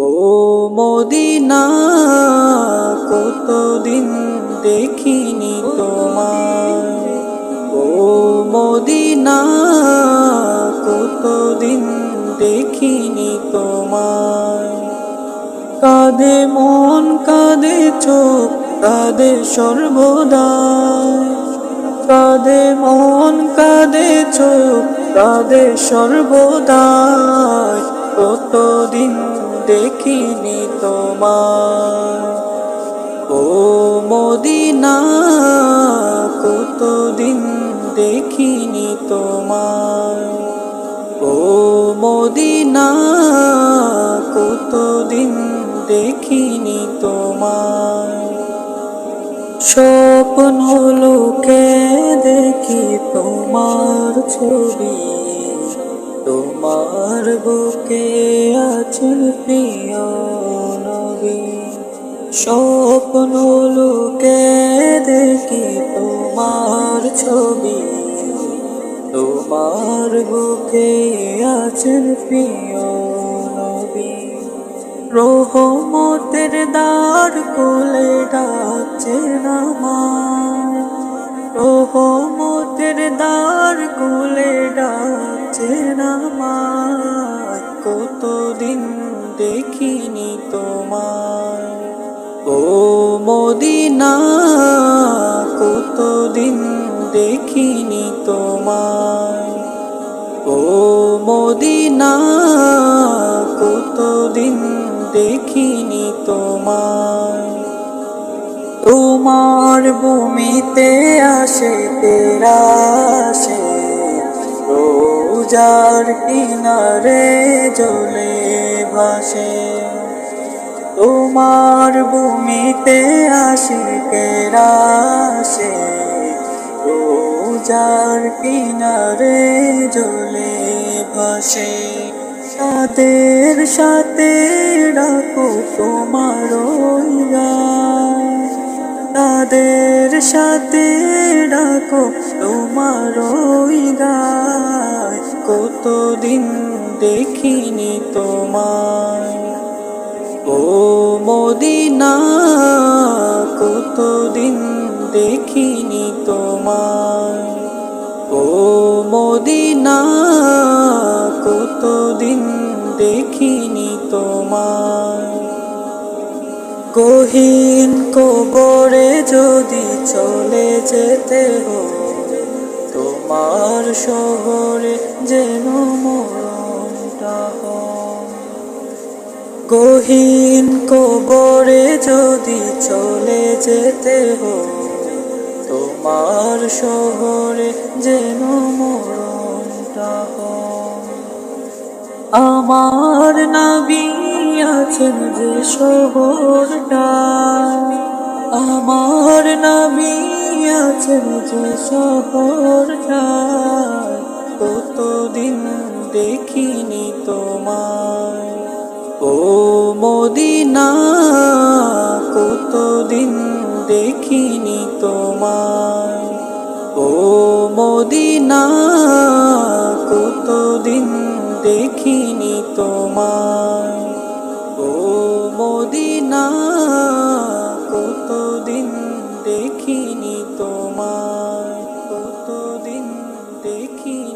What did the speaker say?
ও Medina, কতদিন দেখিনি তোমায়। ও মদিনা, কতদিন দেখিনি তোমায়। কাঁদে মন কাঁদে চোখ কাঁদে সর্বদাই। কাঁদে মন কাঁদে চোখ কাঁদে সর্বদাই। কতদিন দেখিনি তোমার ও মদিনা, কতদিন দেখিনি তোমার ও মদিনা, কতদিন দেখিনি তোমার স্বপ্ন লোকে দেখি তোমার ছবি? তোমার বুকে আছেন প্রিয় নবী। স্বপ্ন লোকে দেখি তোমার ছবি। তোমার বুকে আছেন প্রিয় নবী। রহমতের দ্বার কোলে ডাকছেন আমায় রহমতের দ্বার দেখিনি তোমায়। ও মদিনা কতদিন দেখিনি তোমায়। ও মদিনা কতদিন দেখিনি তোমায়। তোমার ভূমিতে আসে তেরা রোজার কিনারে জলে ভাসে। তোমার ভূমিতে আসে তেরা আসে রোজার কিনারে জলে ভাসে। তাদের সাথে ডাকো তোমার তাদের সাথে ডাকো তোমার গায় কতদিন দেখিনি তোমায়। ও মদিনা, কতদিন দেখিনি তোমায়। ও মদিনা, কতদিন দেখিনি তোমায়। গহীন কবরে যদি চলে যেতে হয় তোমার শহরে যেন মরণটা গহীন কবরে যদি চলে যেতে হয়, তোমার শহরে যেন মরণটা আমার নাবি আছেন যে শহরটা, আমার নাবি আছেন যে শহরটা কতদিন দেখিনি তোমায়। ও মদিনা, কতদিন দেখিনি তোমায়। ও মদিনা, কতদিন দেখিনি তোমায়। দেখি